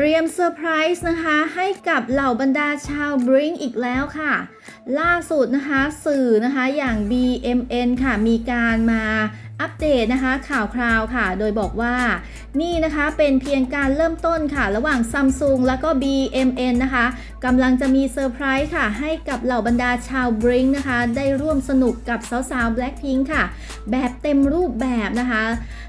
เตรียมเซอร์ไพรส์นะคะให้กับเหล่าบรรดาชาวบริงอีกแล้วค่ะ ล่าสุดนะคะสื่อนะคะอย่าง BMN ค่ะ มีการมาอัปเดตนะคะข่าวคราวค่ะ โดยบอกว่านี่นะคะเป็นเพียงการเริ่มต้นค่ะ ระหว่าง Samsung แล้วก็ BMN นะคะกำลังจะมีเซอร์ไพรส์ค่ะ ให้กับเหล่าบรรดาชาวบริงนะคะ ได้ร่วมสนุกกับสาวๆ Blackpink ค่ะ แบบเต็มรูปแบบนะคะ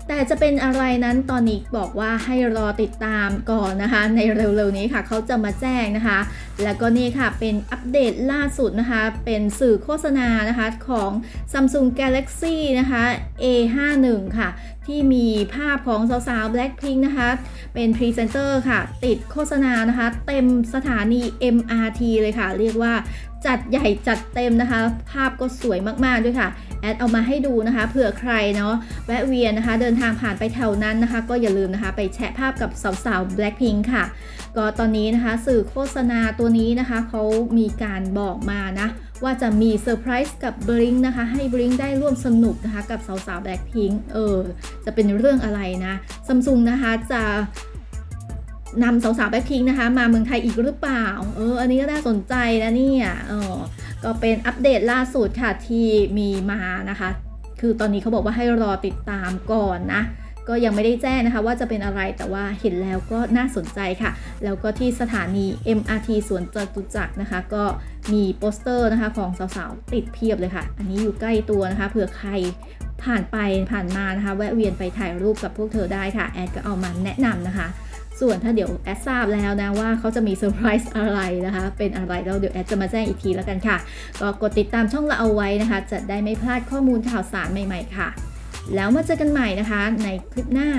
แต่จะเป็นอะไรนั้นตอนนี้บอกว่าให้รอติดตามก่อนนะคะในเร็วๆนี้ค่ะเขาจะมาแจ้งนะคะ แล้วก็นี่ค่ะเป็นอัปเดตล่าสุดนะคะ เป็นสื่อโฆษณานะคะของ Samsung Galaxy นะคะ A51 ค่ะ ที่มีภาพของสาวๆ Blackpink นะคะ เป็นพรีเซนเตอร์ค่ะ ติดโฆษณานะคะ เต็มสถานี MRT เลยค่ะ เรียกว่าจัดใหญ่จัดเต็มนะคะ ภาพก็สวยมากๆด้วยค่ะ แอดเอามาให้ดูนะคะ เผื่อใครเนาะแวะเวียนนะคะ เดินทางผ่านไปแถวนั้นนะคะ ก็อย่าลืมนะคะ ไปแชะภาพกับสาวๆ Blackpink ค่ะ ก็ตอนนี้นะคะสื่อโฆษณาตัวนี้นะคะเขามีการบอกมานะว่าจะมีเซอร์ไพรส์กับ Blink นะคะให้ Blink ได้ร่วมสนุกนะคะกับสาวๆ Blackpink เออจะเป็นเรื่องอะไรนะซัมซุงนะคะจะนำสาวๆ Blackpink นะคะมาเมืองไทยอีกหรือเปล่าเอออันนี้ก็น่าสนใจนะเนี่ยเออ ก็เป็นอัปเดตล่าสุดค่ะที่มีมานะคะ คือตอนนี้เขาบอกว่าให้รอติดตามก่อนนะ ก็ยังไม่ได้แจ้งนะคะว่าจะเป็นอะไรแต่ว่าเห็นแล้วก็น่าสนใจค่ะ แล้วก็ที่สถานี MRT สวนจตุจักรนะคะ ก็มีโปสเตอร์นะคะของสาวๆ ติดเพียบเลยค่ะ อันนี้อยู่ใกล้ตัวนะคะเผื่อใครผ่านไปผ่านมานะคะ แวะเวียนไปถ่ายรูปกับพวกเธอได้ค่ะ แอดก็เอามาแนะนำนะคะ ส่วนถ้าเดี๋ยวแอดทราบแล้วนะว่าเขาจะมีเซอร์ไพรส์อะไรนะคะ เป็นอะไรแล้วเดี๋ยวแอดจะมาแจ้งอีกทีแล้วกันค่ะ ก็กดติดตามช่องเราเอาไว้นะคะ จะได้ไม่พลาดข้อมูลข่าวสารใหม่ ๆ ค่ะ แล้วมาเจอกันใหม่นะคะในคลิปหน้า